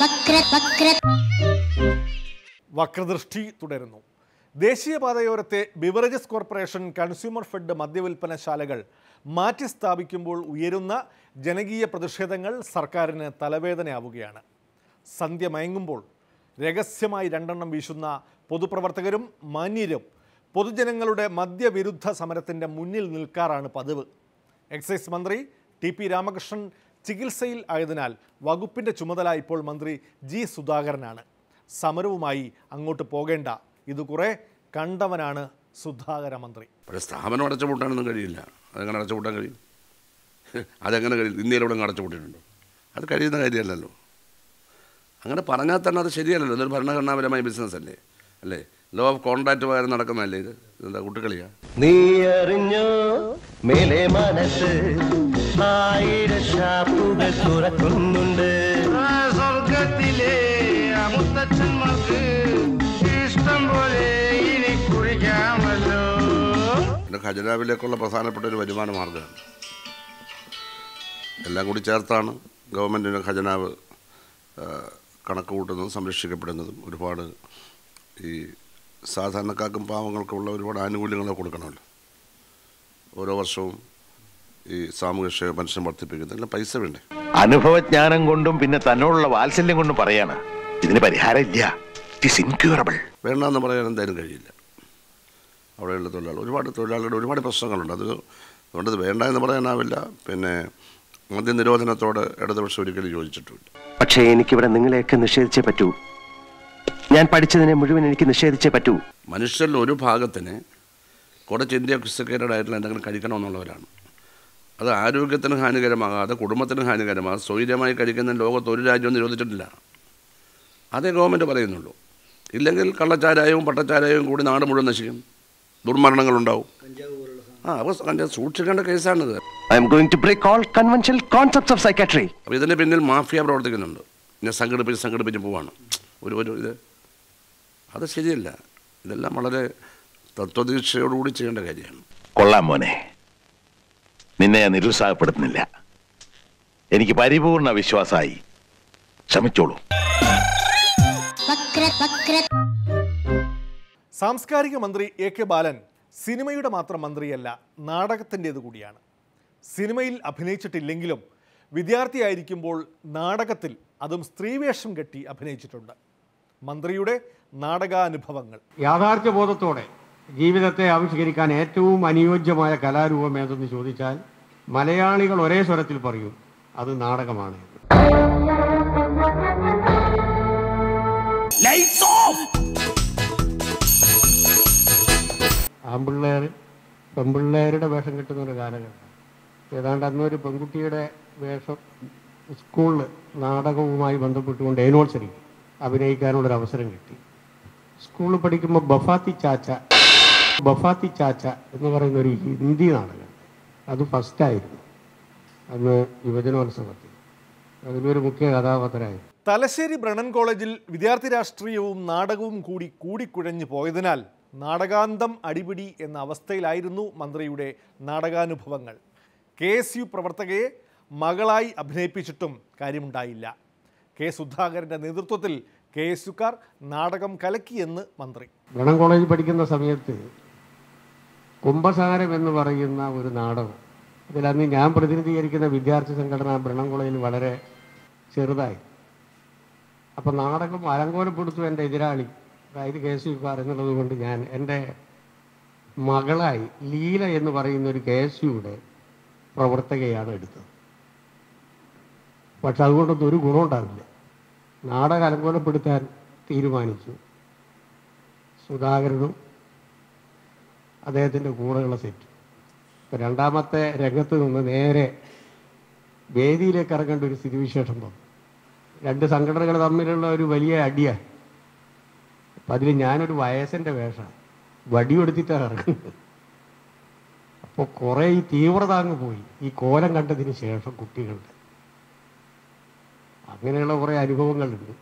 വക്ര വക്ര. വക്രദൃഷ്ടി തുടരുന്നു. ദേശീയപാതയോരത്തെ ബിവറേജസ് കോർപ്പറേഷൻ കൺസ്യൂമർ ഫെഡ് മദ്യവിൽപ്പനശാലകൾ മാറ്റി സ്ഥാപിക്കുമ്പോൾ ഉയരുന്ന ജനകീയ പ്രതിഷേധങ്ങൾ സർക്കാരിന് തലവേദനയാവുകയാണ്. സന്ധ്യ മയങ്ങുമ്പോൾ രഹസ്യമായി രണ്ടെണ്ണം വീശുന്ന പൊതുപ്രവർത്തകരും മാന്യരും പൊതുജനങ്ങളുടെ മദ്യവിരുദ്ധ സമരത്തിന്റെ മുന്നിൽ നിൽക്കാറാണ് പതിവ്. എക്സൈസ് മന്ത്രി ടി പി രാമകൃഷ്ണൻ ചികിത്സയിൽ ആയതിനാൽ വകുപ്പിന്റെ ചുമതല ഇപ്പോൾ മന്ത്രി ജി സുധാകരനാണ്. സമരവുമായി അങ്ങോട്ട് പോകേണ്ട. ഇത് കുറേ കണ്ടവനാണ് സുധാകര മന്ത്രി. പക്ഷേ സ്ഥാപനം അടച്ചുപൂട്ടാനൊന്നും കഴിയില്ല. അതെങ്ങനെ അടച്ചുപൂട്ടാൻ കഴിയും? അതെങ്ങനെ കഴിയും? ഇന്ത്യയിൽ എവിടെ അടച്ചുപൂട്ടിയിട്ടുണ്ടോ അത് കഴിയുന്ന കാര്യമല്ലല്ലോ. അങ്ങനെ പറഞ്ഞാൽ തന്നെ അത് ശരിയല്ലല്ലോ. ഇതൊരു ഭരണഘടനാപരമായ ബിസിനസ് അല്ലേ? അല്ലേ ലോ ഓഫ് കോൺട്രാക്ട് വരെ നടക്കുന്നതല്ലേ ഇത്? എന്താ കുട്ടിക്കളിയാ? നീ അറിഞ്ഞോ മേലെ മനസ്സ് ആയിരം ഷാപ്പുകൾ തുറക്കുന്നുണ്ട്. സ്വർഗത്തിലെ മുത്തച്ഛന്മാർക്ക് ഇഷ്ടം പോലെ ഇനി കുഴിക്കാമല്ലോ. പിന്നെ ഖജനാവിലേക്കുള്ള പ്രധാനപ്പെട്ട ഒരു വരുമാന മാർഗമാണ് എല്ലാം കൂടി ചേർത്താണ് ഗവൺമെന്റിന്റെ ഖജനാവ് കണക്ക് കൂട്ടുന്നതും സംരക്ഷിക്കപ്പെടുന്നതും. ഒരുപാട് ഈ സാധാരണക്കാർക്കും പാവങ്ങൾക്കുമുള്ള ഒരുപാട് ആനുകൂല്യങ്ങളെ കൊടുക്കണമല്ലോ. ഓരോ വർഷവും ഈ സാമൂഹ്യക്ഷേമ പെൻഷൻ വർദ്ധിപ്പിക്കുന്നതിന് പൈസ വേണ്ടേ? അനുഭവജ്ഞാനം കൊണ്ടും പിന്നെ തന്നോടുള്ള വാത്സല്യം കൊണ്ടും പറയാണ്. ഇതിന് പരിഹാരമില്ല വേണ്ടെന്ന് പറയാൻ എന്തായാലും കഴിയില്ല. അവിടെയുള്ള തൊഴിലാളികൾ ഒരുപാട് തൊഴിലാളികളുടെ ഒരുപാട് പ്രശ്നങ്ങളുണ്ട്. അത് അതുകൊണ്ട് ഇത് വേണ്ട എന്ന് പറയാനാവില്ല. പിന്നെ മദ്യ നിരോധനത്തോട് ഇടതുപക്ഷം ഒരിക്കലും യോജിച്ചിട്ടുമില്ല. പക്ഷേ എനിക്കിവിടെ നിങ്ങളെയൊക്കെ നിഷേധിച്ചേ പറ്റൂ. ഞാൻ പഠിച്ചതിനെ മുഴുവൻ എനിക്ക് നിഷേധിച്ചേ പറ്റൂ. മനുഷ്യരിൽ ഒരു ഭാഗത്തിന് കുറച്ച് ഇന്റോക്സിക്കേറ്റഡ് ആയിട്ടുള്ള എന്തെങ്കിലും കഴിക്കണമെന്നുള്ളവരാണ്. അത് ആരോഗ്യത്തിന് ഹാനികരമാകാതെ കുടുംബത്തിന് ഹാനികരമാകാതെ സ്വൈര്യമായി കഴിക്കുന്ന ലോകത്ത് ഒരു രാജ്യവും നിരോധിച്ചിട്ടില്ല. അതേ ഗവൺമെന്റ് പറയുന്നുള്ളൂ. ഇല്ലെങ്കിൽ കള്ളച്ചാരായവും പട്ടച്ചാരായവും കൂടി നാട് മുഴുവൻ നശിക്കും. ദുർമരണങ്ങളുണ്ടാവും. ആ അപ്പോൾ കഞ്ചാവ് സൂക്ഷിക്കേണ്ട കേസാണിത്. I'm going to break all conventional concepts of psychiatry അപ്പോൾ ഇതിന്റെ പിന്നിൽ മാഫിയ പ്രവർത്തിക്കുന്നുണ്ട്. ഞാൻ സംഘടിപ്പിച്ച് സംഘടിപ്പിച്ച് പോവാണ്. ഒരു ഒരു ഇത് അത് ശരിയല്ല. ഇതെല്ലാം വളരെ തത്വദീക്ഷയോടുകൂടി ചെയ്യേണ്ട കാര്യമാണ്. കൊള്ളാം മോനെ. നിന്നെ ഞാൻ നിരുത്സാഹപ്പെടുത്തുന്നില്ല. എനിക്ക് പരിപൂർണ വിശ്വാസമായി. ക്ഷമിച്ചോളൂ വക്ര വക്ര സാംസ്കാരിക മന്ത്രി എ കെ ബാലൻ സിനിമയുടെ മാത്രം മന്ത്രിയല്ല നാടകത്തിന്റേത് കൂടിയാണ്. സിനിമയിൽ അഭിനയിച്ചിട്ടില്ലെങ്കിലും വിദ്യാർത്ഥിയായിരിക്കുമ്പോൾ നാടകത്തിൽ അതും സ്ത്രീവേഷം കെട്ടി അഭിനയിച്ചിട്ടുണ്ട്. മന്ത്രിയുടെ നാടകാനുഭവങ്ങൾ. യാഥാർത്ഥ്യബോധത്തോടെ ജീവിതത്തെ ആവിഷ്കരിക്കാൻ ഏറ്റവും അനുയോജ്യമായ കലാരൂപം ഏതെന്ന് ചോദിച്ചാൽ മലയാളികൾ ഒരേ സ്വരത്തിൽ പറയും അത് നാടകമാണ്. ആമ്പിള്ളേർ പെമ്പിള്ളേരുടെ വേഷം കിട്ടുന്ന ഒരു കാലഘട്ടം ഏതാണ്ട് അന്നൊരു പെൺകുട്ടിയുടെ വേഷം സ്കൂളിൽ നാടകവുമായി ബന്ധപ്പെട്ടുകൊണ്ട് ഏനോത്സരി അഭിനയിക്കാനുള്ളൊരു അവസരം കിട്ടി. സ്കൂളിൽ പഠിക്കുമ്പോൾ ബഫാത്തി ചാച്ച ബഫാത്തി ചാച്ച എന്ന് പറയുന്ന ഒരു ഹിന്ദി നാടകം. അത് ഫസ്റ്റായിരുന്നു അന്ന് യുവജനോത്സവത്തിൽ. അതിലൊരു മുഖ്യ കഥാപാത്രമായിരുന്നു തലശ്ശേരി ബ്രണൻ കോളേജിൽ വിദ്യാർത്ഥി രാഷ്ട്രീയവും നാടകവും കൂടി കൂടിക്കുഴഞ്ഞു പോയതിനാൽ നാടകാന്തം അടിപിടി എന്ന അവസ്ഥയിലായിരുന്നു മന്ത്രിയുടെ നാടകാനുഭവങ്ങൾ. കെ എസ് യു പ്രവർത്തകയെ മകളായി അഭിനയിപ്പിച്ചിട്ടും കാര്യമുണ്ടായില്ല. കെ. സുധാകരന്റെ നേതൃത്വത്തിൽ കെ എസ് യുക്കാർ നാടകം കലക്കിയെന്ന് മന്ത്രി. ബ്രണൻ കോളേജിൽ പഠിക്കുന്ന സമയത്ത് കുംഭസാരം എന്ന് പറയുന്ന ഒരു നാടകം. അതിൽ അന്ന് ഞാൻ പ്രതിനിധീകരിക്കുന്ന വിദ്യാർത്ഥി സംഘടന ബ്രണംകുളയിൽ വളരെ ചെറുതായി. അപ്പം നാടകം അലങ്കോലപ്പെടുത്തും എന്റെ എതിരാളി അതായത് കെ എസ് കാർ എന്നുള്ളത് കൊണ്ട് ഞാൻ എന്റെ മകളായി ലീല എന്ന് പറയുന്ന ഒരു കെ എസ് യുടെ പ്രവർത്തകയാണ് എടുത്തത്. പക്ഷെ അതുകൊണ്ടൊന്നും ഒരു ഗുണം ഉണ്ടാവില്ല. നാടകം അലങ്കോലപ്പെടുത്താൻ തീരുമാനിച്ചു. സുധാകരനും അദ്ദേഹത്തിന്റെ കൂടെയുള്ള സെറ്റ് ഇപ്പം രണ്ടാമത്തെ രംഗത്ത് നിന്ന് നേരെ വേദിയിലേക്ക് ഇറങ്ങേണ്ട ഒരു സ്ഥിതിവിശേഷം തോന്നും രണ്ട് സംഘടനകൾ തമ്മിലുള്ള ഒരു വലിയ അടിയാണ് അപ്പം അതിൽ ഞാനൊരു വയസ്സിന്റെ വേഷമാണ് വടിയെടുത്തിട്ടാണ് ഇറങ്ങുന്നത്. അപ്പോൾ കുറേ ഈ തീവ്രത അങ്ങ് പോയി. ഈ കോലം കണ്ടതിന് ശേഷം കുട്ടികളുടെ. അങ്ങനെയുള്ള കുറേ അനുഭവങ്ങളുണ്ട്.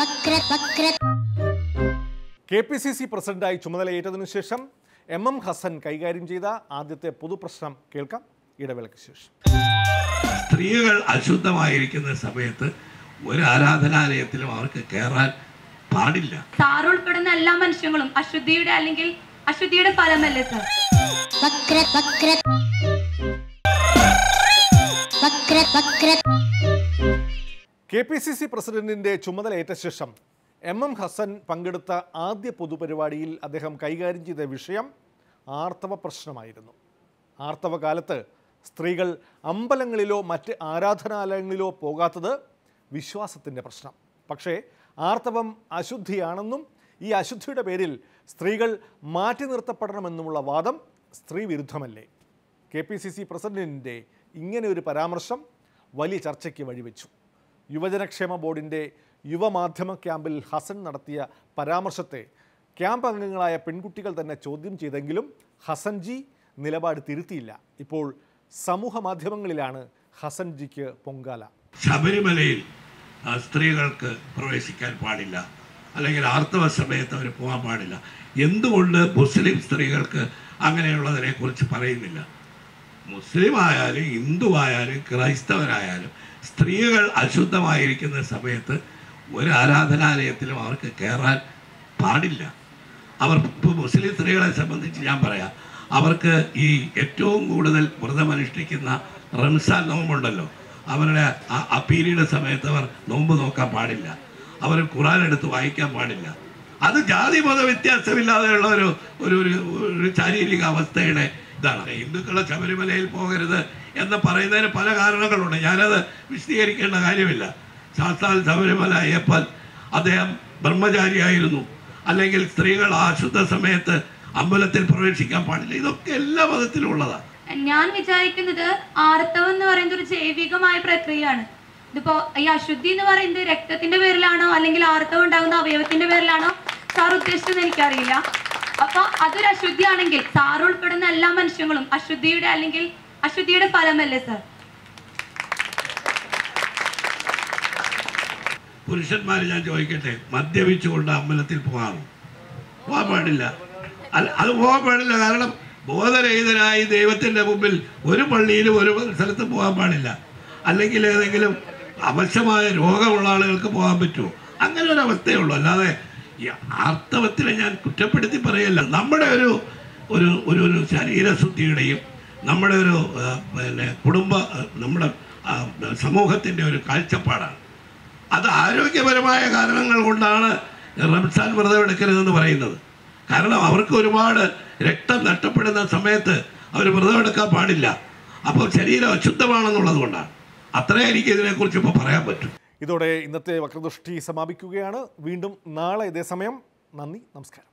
വക്ര വക്ര കെ പി സി സി പ്രസിഡന്റായി ചുമതലയേറ്റതിനു ശേഷം എം എം ഹസൻ കൈകാര്യം ചെയ്ത ആദ്യത്തെ പൊതുപ്രശ്നം കേൾക്കാം. ഇടവേളയ്ക്ക് ശേഷം. സ്ത്രീകൾ അശുദ്ധമായിരിക്കുന്ന സമയത്ത് ഒരു ആരാധനാലയത്തിലും അവർക്ക് കയറാൻ പാടില്ല. സാർ ഉൾപ്പെടുന്ന എല്ലാ മനുഷ്യങ്ങളും അശുദ്ധിയുടെ അല്ലെങ്കിൽ അശുദ്ധിയുടെ ഫലമല്ലേ സാർ വക്ര വക്ര വക്ര വക്ര. കെ പി സി സി പ്രസിഡന്റിന്റെ ചുമതലയേറ്റ ശേഷം എം എം ഹസൻ പങ്കെടുത്ത ആദ്യ പൊതുപരിപാടിയിൽ അദ്ദേഹം കൈകാര്യം ചെയ്ത വിഷയം ആർത്തവ പ്രശ്നമായിരുന്നു. ആർത്തവ കാലത്ത് സ്ത്രീകൾ അമ്പലങ്ങളിലോ മറ്റ് ആരാധനാലയങ്ങളിലോ പോകാത്തത് വിശ്വാസത്തിന്റെ പ്രശ്നം. പക്ഷേ ആർത്തവം അശുദ്ധിയാണെന്നും ഈ അശുദ്ധിയുടെ പേരിൽ സ്ത്രീകൾ മാറ്റി നിർത്തപ്പെടണമെന്നുമുള്ള വാദം സ്ത്രീ വിരുദ്ധമല്ലേ? കെ പി സി സി പ്രസിഡന്റിന്റെ ഇങ്ങനെ ഒരു പരാമർശം വലിയ ചർച്ചയ്ക്ക് വഴിവെച്ചു. യുവജനക്ഷേമ ബോർഡിന്റെ യുവമാധ്യമ ക്യാമ്പിൽ ഹസൻ നടത്തിയ പരാമർശത്തെ ക്യാമ്പ് അംഗങ്ങളായ പെൺകുട്ടികൾ തന്നെ ചോദ്യം ചെയ്തെങ്കിലും ഹസൻജി നിലപാട് തിരുത്തിയില്ല. ഇപ്പോൾ സമൂഹ മാധ്യമങ്ങളിലാണ് ഹസൻജിക്ക് പൊങ്കാല. ശബരിമലയിൽ സ്ത്രീകൾക്ക് പ്രവേശിക്കാൻ പാടില്ല. അല്ലെങ്കിൽ ആർത്തവ സമയത്ത് അവർ പോകാൻ പാടില്ല. എന്തുകൊണ്ട് മുസ്ലിം സ്ത്രീകൾക്ക് അങ്ങനെയുള്ളതിനെ കുറിച്ച് പറയുന്നില്ല? മുസ്ലിം ആയാലും ഹിന്ദു ആയാലും ക്രൈസ്തവരായാലും സ്ത്രീകൾ അശുദ്ധമായിരിക്കുന്ന സമയത്ത് ഒരു ആരാധനാലയത്തിലും അവർക്ക് കയറാൻ പാടില്ല. അവർ ഇപ്പോൾ മുസ്ലിം സ്ത്രീകളെ സംബന്ധിച്ച് ഞാൻ പറയാം. അവർക്ക് ഈ ഏറ്റവും കൂടുതൽ വ്രതമനുഷ്ഠിക്കുന്ന റംസാൻ നോമ്പുണ്ടല്ലോ. അവരുടെ ആ- അപ്പീലിയുടെ സമയത്ത് അവർ നോമ്പ് നോക്കാൻ പാടില്ല. അവർ ഖുറാൻ എടുത്ത് വായിക്കാൻ പാടില്ല. അത് ജാതി മത വ്യത്യാസമില്ലാതെയുള്ള ഒരു ഒരു ഒരു ശാരീരിക അവസ്ഥയുടെ ഇതാണ്. ഹിന്ദുക്കൾ ശബരിമലയിൽ പോകരുത് എന്ന് പറയുന്നതിന് പല കാരണങ്ങളുണ്ട്. ഞാനത് വിശദീകരിക്കേണ്ട കാര്യമില്ല. സാക്ഷാൽ ശബരിമല അയ്യപ്പൻ അദ്ദേഹം ബ്രഹ്മചാരിയായിരുന്നു. അല്ലെങ്കിൽ സ്ത്രീകൾ ആ അശുദ്ധ സമയത്ത് അമ്പലത്തിൽ പ്രവേശിക്കാൻ പാടില്ല. ഇതൊക്കെ എല്ലാ മതത്തിലും ഉള്ളതാണ് ഞാൻ വിചാരിക്കുന്നത് ആർത്തവം എന്ന് പറയുന്നത് ഒരു ജൈവികമായ പ്രക്രിയയാണ്. ഇതിപ്പോ ഈ അശുദ്ധി എന്ന് പറയുന്നത് രക്തത്തിന്റെ പേരിലാണോ അല്ലെങ്കിൽ ആർത്തവം ഉണ്ടാകുന്ന അവയവത്തിന്റെ പേരിലാണോ? സാർ ഉദ്ദേശിച്ചത് എനിക്കറിയില്ല. അപ്പൊ അതൊരു അശുദ്ധിയാണെങ്കിൽ സാർ ഉൾപ്പെടുന്ന എല്ലാ മനുഷ്യങ്ങളും അശുദ്ധിയുടെ അല്ലെങ്കിൽ അശുദ്ധിയുടെ ഫലമല്ലേ സാർ? പുരുഷന്മാർ ഞാൻ ചോദിക്കട്ടെ മദ്യപിച്ചുകൊണ്ട് അമ്പലത്തിൽ പോകാമോ പോകാൻ പാടില്ല. അല്ല അത് പോകാൻ പാടില്ല കാരണം ബോധരഹിതനായി ദൈവത്തിന്റെ മുമ്പിൽ ഒരു പള്ളിയിലും ഒരു സ്ഥലത്തും പോകാൻ പാടില്ല. അല്ലെങ്കിൽ ഏതെങ്കിലും അവശ്യമായ രോഗമുള്ള ആളുകൾക്ക് പോകാൻ പറ്റുമോ? അങ്ങനെ ഒരു അവസ്ഥയേ ഉള്ളൂ. അല്ലാതെ ആർത്തവത്തിൽ ഞാൻ കുറ്റപ്പെടുത്തി പറയല്ല. നമ്മുടെ ഒരു ഒരു ഒരു ഒരു ശരീരശുദ്ധിയുടെയും നമ്മുടെ ഒരു പിന്നെ കുടുംബ നമ്മുടെ സമൂഹത്തിന്റെ ഒരു കാഴ്ചപ്പാടാണ്. അത് ആരോഗ്യപരമായ കാരണങ്ങൾ കൊണ്ടാണ് റംസാൻ വ്രതം എടുക്കരുതെന്ന് പറയുന്നത്. കാരണം അവർക്ക് ഒരുപാട് രക്തം നഷ്ടപ്പെടുന്ന സമയത്ത് അവർ വ്രതം എടുക്കാൻ പാടില്ല. അപ്പോൾ ശരീരം അശുദ്ധമാണെന്നുള്ളത് കൊണ്ടാണ്. അത്രേ എനിക്ക് ഇതിനെക്കുറിച്ച് ഇപ്പോൾ പറയാൻ പറ്റും. ഇതോടെ ഇന്നത്തെ വക്രദൃഷ്ടി സമാപിക്കുകയാണ്. വീണ്ടും നാളെ ഇതേ സമയം. നന്ദി നമസ്കാരം.